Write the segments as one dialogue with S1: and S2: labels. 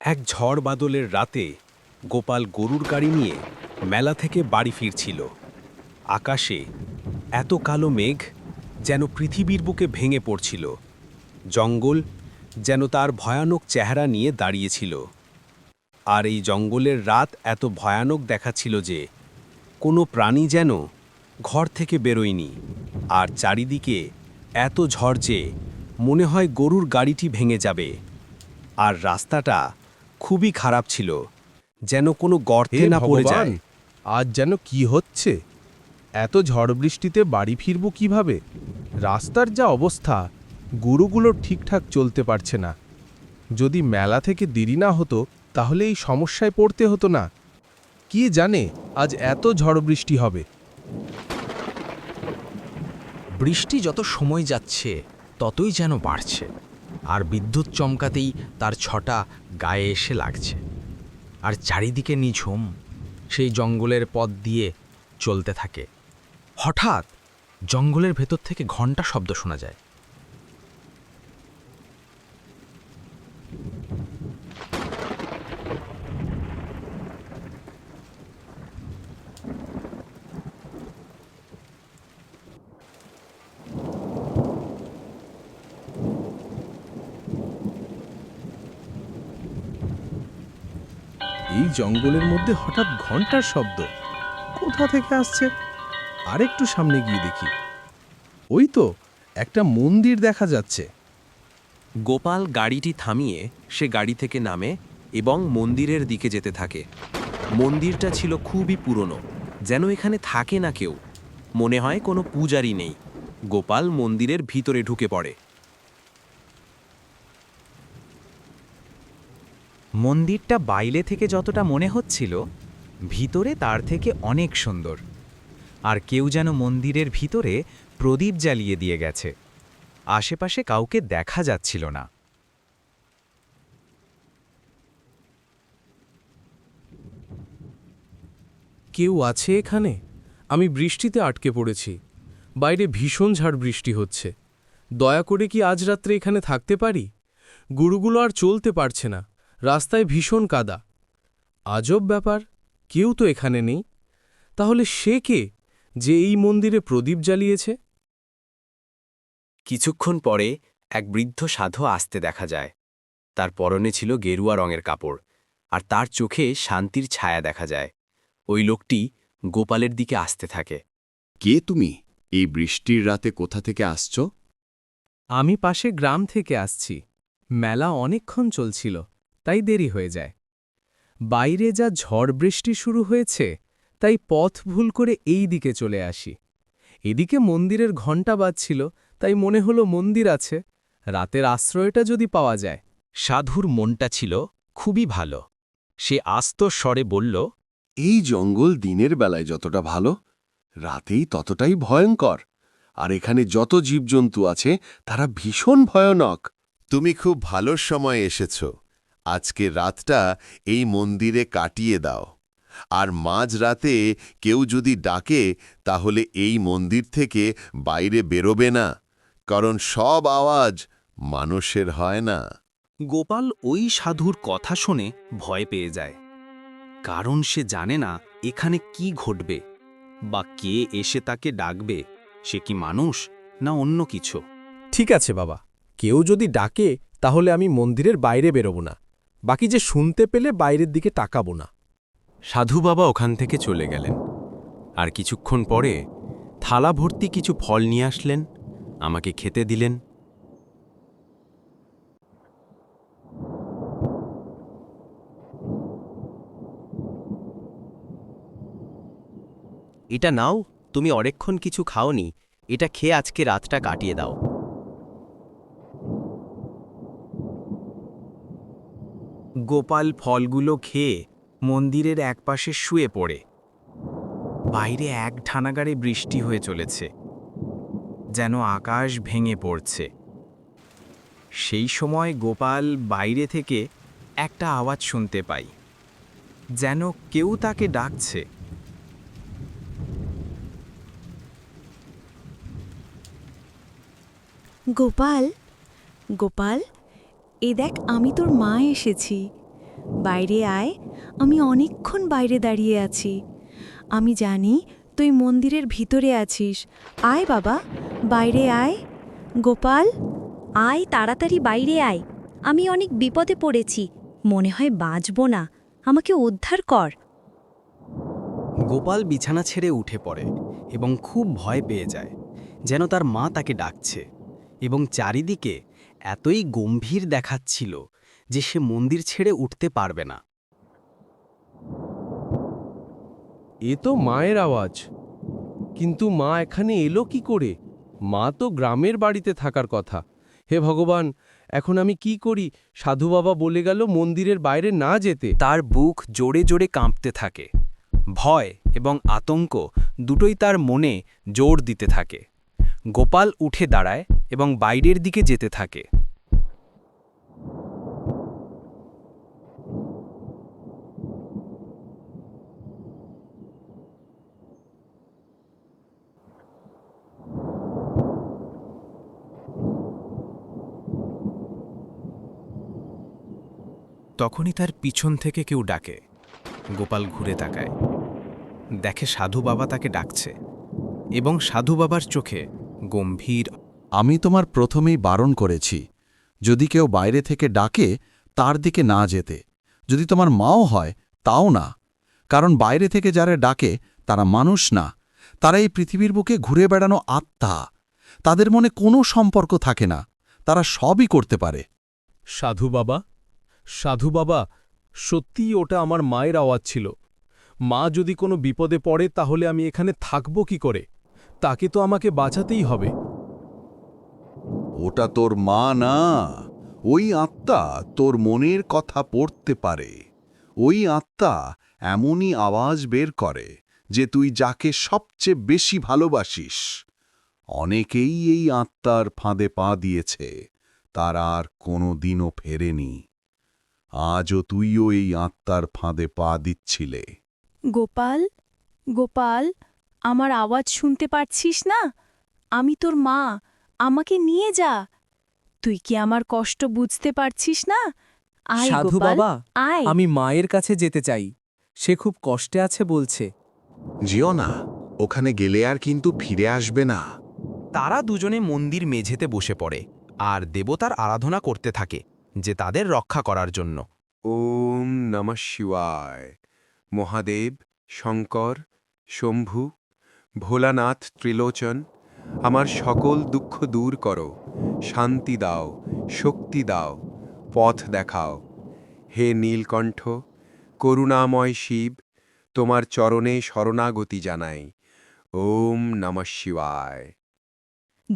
S1: এক ঝড় বাদলের রাতে গোপাল গরুর গাড়ি নিয়ে মেলা থেকে বাড়ি ফিরছিল। আকাশে এত কালো মেঘ যেন পৃথিবীর বুকে ভেঙে পড়ছিল। জঙ্গল যেন তার ভয়ানক চেহারা নিয়ে দাঁড়িয়েছিল। আর এই জঙ্গলের রাত এত ভয়ানক দেখাচ্ছিল যে কোনো প্রাণী যেন ঘর থেকে বেরোয়নি। আর চারিদিকে এত ঝড় যে মনে হয় গরুর গাড়িটি ভেঙে যাবে। আর রাস্তাটা খুবই খারাপ ছিল যেন কোনো গর্তে না পড়ে যায়।
S2: আজ যেন কি হচ্ছে? এত ঝড় বৃষ্টিতে বাড়ি ফিরব কীভাবে? রাস্তার যা অবস্থা গরুগুলো ঠিকঠাক চলতে পারছে না। যদি মেলা থেকে দেরি না হতো তাহলে এই সমস্যায় পড়তে হতো না। কি জানে আজ এত ঝড় বৃষ্টি হবে?
S3: বৃষ্টি যত সময় যাচ্ছে ততই যেন বাড়ছে। আর বিদ্যুৎ চমকাতেই তার ছটা গায়ে এসে লাগছে। আর চারিদিকে নিঝুম, সেই জঙ্গলের পথ দিয়ে চলতে থাকে। হঠাৎ জঙ্গলের ভেতর থেকে ঘণ্টা শব্দ শোনা যায়।
S2: এই জঙ্গলের মধ্যে হঠাৎ ঘণ্টার শব্দ। কোথা থেকে আসছে? আরেকটু সামনে গিয়ে দেখি। ওই তো, একটা মন্দির দেখা যাচ্ছে।
S1: গোপাল গাড়িটি থামিয়ে সে গাড়ি থেকে নামে এবং মন্দিরের দিকে যেতে থাকে। মন্দিরটা ছিল খুবই পুরনো, যেন এখানে থাকে না কেউ। মনে হয় কোনো পূজারি নেই। গোপাল মন্দিরের ভিতরে ঢুকে পড়ে।
S4: মন্দিরটা বাইলে থেকে যতটা মনে হচ্ছিল, ভিতরে তার থেকে অনেক সুন্দর। আর কেউ যেন মন্দিরের ভিতরে প্রদীপ জ্বালিয়ে দিয়ে গেছে। আশেপাশে কাউকে দেখা যাচ্ছিল না।
S2: কেউ আছে এখানে? আমি বৃষ্টিতে আটকে পড়েছি। বাইরে ভীষণ ঝাড় বৃষ্টি হচ্ছে। দয়া করে কি আজ রাত্রে এখানে থাকতে পারি? গুরুগুলো আর চলতে পারছে না। রাস্তায় ভীষণ কাদা। আজব ব্যাপার কেউ তো এখানে নেই। তাহলে সে কে যে এই মন্দিরে প্রদীপ জ্বালিয়েছে?
S1: কিছুক্ষণ পরে এক বৃদ্ধ সাধু আসতে দেখা যায়। তার পরনে ছিল গেরুয়া রঙের কাপড় আর তার চোখে শান্তির ছায়া দেখা যায়। ওই লোকটি গোপালের দিকে আসতে থাকে।
S5: কে তুমি? এই বৃষ্টির রাতে কোথা থেকে আসছ?
S2: আমি পাশে গ্রাম থেকে আসছি। মেলা অনেকক্ষণ চলছিল। তাই দেরি হয়ে যায়। বাইরে যা ঝড় বৃষ্টি শুরু হয়েছে তাই পথ ভুল করে এই দিকে চলে আসি। এদিকে মন্দিরের ঘণ্টা বাজছিল তাই মনে হলো মন্দির আছে। রাতের আশ্রয়টা যদি পাওয়া যায়।
S1: সাধুর মনটা ছিল খুবই ভালো। সে আস্ত স্বরে বলল
S5: এই জঙ্গল দিনের বেলায় যতটা ভালো রাতেই ততটাই ভয়ঙ্কর। আর এখানে যত জীবজন্তু আছে তারা ভীষণ ভয়ানক।
S6: তুমি খুব ভালো সময় এসেছ। আজকে রাতটা এই মন্দিরে কাটিয়ে দাও। আর মাঝ রাতে কেউ যদি ডাকে তাহলে এই মন্দির থেকে বাইরে বেরোবে না কারণ সব আওয়াজ মানুষের হয় না।
S1: গোপাল ওই সাধুর কথা শুনে ভয় পেয়ে যায়। কারণ সে জানে না এখানে কি ঘটবে বা কে এসে তাকে ডাকবে সে কি মানুষ না অন্য কিছু।
S2: ঠিক আছে বাবা কেউ যদি ডাকে তাহলে আমি মন্দিরের বাইরে বেরোব না। বাকি যে শুনতে পেলে বাইরের দিকে তাকাবো না।
S1: সাধু বাবা ওখান থেকে চলে গেলেন। আর কিছুক্ষণ পরে থালা ভর্তি কিছু ফল নিয়ে আসলেন আমাকে খেতে দিলেন।
S7: এটা নাও তুমি অনেকক্ষণ কিছু খাওনি এটা খেয়ে আজকে রাতটা কাটিয়ে দাও।
S4: গোপাল ফলগুলো খেয়ে মন্দিরের একপাশে শুয়ে পড়ে। বাইরে এক ঠানাগারে বৃষ্টি হয়ে চলেছে। যেন আকাশ ভেঙে পড়ছে। সেই সময় গোপাল বাইরে থেকে একটা আওয়াজ শুনতে পাই। যেন কেউ তাকে ডাকছে।
S8: গোপাল গোপাল? এ দেখ, আমি তোর মা এসেছি। বাইরে আয়, আমি অনেকক্ষণ বাইরে দাঁড়িয়ে আছি। আমি জানি তুই মন্দিরের ভিতরে আছিস। আয় বাবা, বাইরে আয়। গোপাল,
S9: আয়, তাড়াতাড়ি বাইরে আয়। আমি অনেক বিপদে পড়েছি, মনে হয় বাঁচব না। আমাকে উদ্ধার কর।
S7: গোপাল বিছানা ছেড়ে উঠে পড়ে এবং খুব ভয় পেয়ে যায়, যেন তার মা তাকে ডাকছে এবং চারিদিকে এতই গম্ভীর দেখাচ্ছিল যে সে মন্দির ছেড়ে উঠতে পারবে না।
S2: এ তো মায়ের আওয়াজ। কিন্তু মা এখানে এলো কি করে? মা তো গ্রামের বাড়িতে থাকার কথা। হে ভগবান এখন আমি কি করি? সাধু বাবা বলে গেল মন্দিরের বাইরে না যেতে।
S1: তার বুক জোরে জোরে কাঁপতে থাকে। ভয় এবং আতঙ্ক দুটোই তার মনে জোর দিতে থাকে। গোপাল উঠে দাঁড়ায় এবং বাইরের দিকে যেতে থাকে। তখনই তার পিছন থেকে কেউ ডাকে। গোপাল ঘুরে তাকায়। দেখে সাধু বাবা তাকে ডাকছে এবং সাধু বাবার চোখে গম্ভীর।
S10: আমি তোমার প্রথমেই বারণ করেছি, যদি কেউ বাইরে থেকে ডাকে, তার দিকে না যেতে। যদি তোমার মাও হয়, তাও না। কারণ বাইরে থেকে যারা ডাকে, তারা মানুষ না। তারা এই পৃথিবীর বুকে ঘুরে বেড়ানো আত্মা। তাদের মনে কোনো সম্পর্ক থাকে না। তারা সবই করতে পারে।
S2: সাধু বাবা সাধু বাবা, সত্যিই ওটা আমার মায়ের আওয়াজ ছিল। মা যদি কোনো বিপদে পড়ে, তাহলে আমি এখানে থাকব কি করে? তাকে তো আমাকে বাঁচাতেই হবে।
S5: ওটা তোর মা না। ওই আত্মা তোর মনের কথা পড়তে পারে। ওই আত্মা এমনই আওয়াজ বের করে যে তুই যাকে সবচেয়ে বেশি ভালোবাসিস। অনেকেই এই আত্মার ফাঁদে পা দিয়েছে। তার আর কোনো দিনও ফেরেনি। আজও তুইও এই আত্মার ফাঁদে পা দিচ্ছিলে।
S8: গোপাল গোপাল আমার আওয়াজ শুনতে পারছিস না? আমি তোর মা আমাকে নিয়ে যা। তুই কি আমার কষ্ট বুঝতে পারছিস না? আয়
S11: সাধু
S8: গোপাল,
S11: বাবা
S8: আয়।
S11: আমি মায়ের কাছে যেতে চাই। সে খুব কষ্টে আছে বলছে।
S5: জিও না ওখানে গেলে আর কিন্তু ফিরে আসবে না।
S1: তারা দুজনে মন্দির মেঝেতে বসে পড়ে আর দেবতার আরাধনা করতে থাকে যে তাদের রক্ষা করার জন্য।
S12: ওম নমঃ শিবায়। মহাদেব শঙ্কর শম্ভু ভোলানাথ ত্রিলোচন, আমার সকল দুঃখ দূর করো, শান্তি দাও, শক্তি দাও, পথ দেখাও। হে নীলকণ্ঠ, করুণাময় শিব, তোমার চরণে শরণাগতি জানাই। ওম নমঃ শিবায়।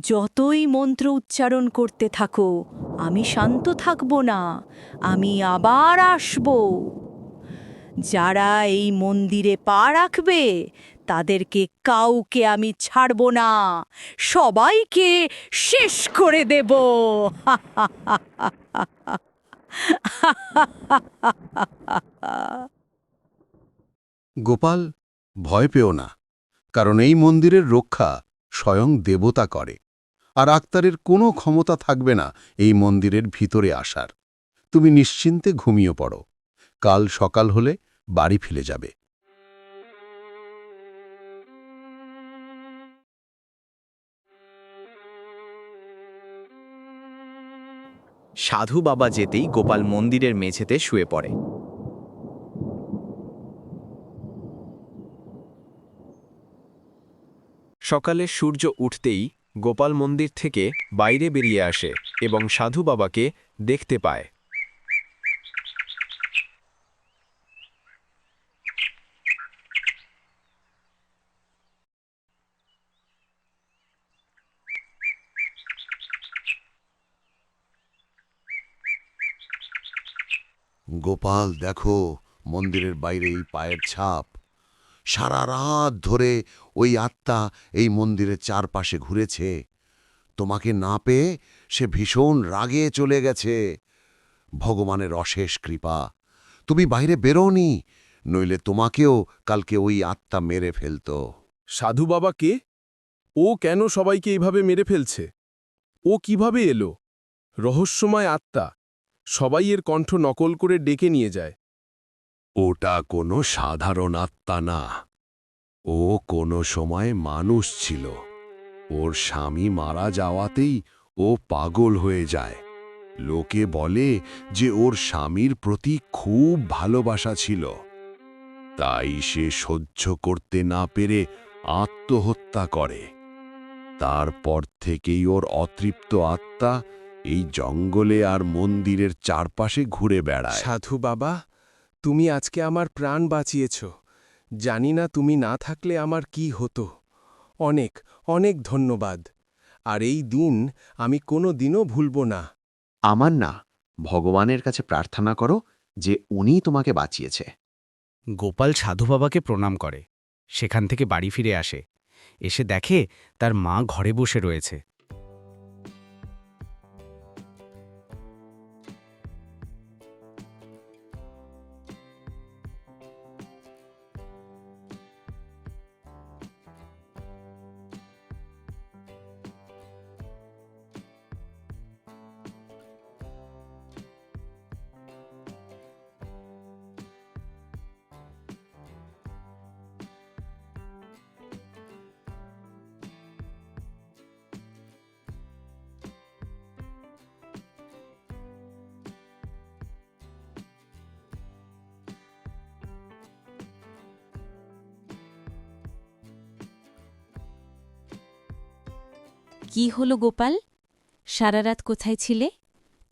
S8: যতই মন্ত্র উচ্চারণ করতে থাকো, আমি শান্ত থাকব না, আমি আবার আসব। যারা এই মন্দিরে পা রাখবে তাদেরকে কাউকে আমি ছাড়ব না। সবাইকে শেষ করে দেব।
S5: গোপাল, ভয় পেও না, কারণ এই মন্দিরের রক্ষা স্বয়ং দেবতা করে, আর আক্তারের কোনো ক্ষমতা থাকবে না এই মন্দিরের ভিতরে আসার। তুমি নিশ্চিন্তে ঘুমিয়ে পড়ো, কাল সকাল হলে বাড়ি ফিরে যাবে।
S4: সাধু বাবা যেতেই গোপাল মন্দিরের মেঝেতে শুয়ে পড়ে।
S1: সকালে সূর্য উঠতেই গোপাল মন্দির থেকে বাইরে বেরিয়ে আসে এবং সাধু বাবাকে দেখতে পায়।
S5: গোপাল, দেখো মন্দিরের বাইরে এই পায়ের ছাপ। সারা রাত ধরে ওই আত্মা এই মন্দিরের চারপাশে ঘুরেছে। তোমাকে না পেয়ে সে ভীষণ রাগে চলে গেছে। ভগবানের অশেষ কৃপা। তুমি বাইরে বেরোনি, নইলে তোমাকেও কালকে ওই আত্মা মেরে ফেলত।
S2: সাধু বাবা কে? ও কেন সবাইকে এইভাবে মেরে ফেলছে? ও কীভাবে এলো? রহস্যময় আত্মা।
S11: সবাই এর কণ্ঠ নকল করে ডেকে নিয়ে যায়।
S6: ওটা কোনো সাধারণ আত্মা না। ও কোনো সময় মানুষ ছিল। ওর স্বামী মারা যাওয়াতেই ও পাগল হয়ে যায়। লোকে বলে যে ওর স্বামীর প্রতি খুব ভালোবাসা ছিল। তাই সে সহ্য করতে না পেরে আত্মহত্যা করে। তারপর থেকেই ওর অতৃপ্ত আত্মা এই জঙ্গলে আর মন্দিরের চারপাশে ঘুরে বেড়ায়।
S11: সাধু বাবা তুমি আজকে আমার প্রাণ বাঁচিয়েছ। জানি না তুমি না থাকলে আমার কি হতো। অনেক অনেক ধন্যবাদ। আর এই দিন আমি কোনো দিনও ভুলব না।
S13: আমার না ভগবানের কাছে প্রার্থনা করো যে উনিই তোমাকে বাঁচিয়েছে।
S14: গোপাল সাধু বাবাকে প্রণাম করে। সেখান থেকে বাড়ি ফিরে আসে। এসে দেখে তার মা ঘরে বসে রয়েছে।
S15: কি হলো গোপাল? সারা রাত কোথায় ছিলে?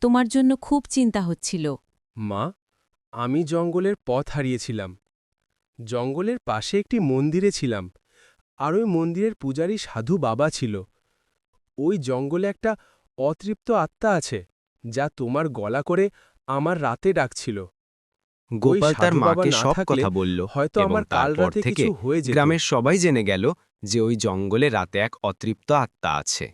S15: তোমার জন্য খুব চিন্তা হচ্ছিল।
S11: মা আমি জঙ্গলের পথ হারিয়েছিলাম। জঙ্গলের পাশে একটি মন্দিরে ছিলাম। আর ওই মন্দিরের পূজারী সাধু বাবা ছিল। ওই জঙ্গলে একটা অতৃপ্ত আত্মা আছে যা তোমার গলা করে আমার রাতে ডাকছিল।
S1: গোপাল তার মাকে সব কথা বলল
S11: হয়তো আমার কাল রাতে
S1: থেকে
S11: কিছু হয়ে
S1: গ্রামের সবাই জেনে গেল যে ওই জঙ্গলে রাতে এক অতৃপ্ত আত্মা আছে।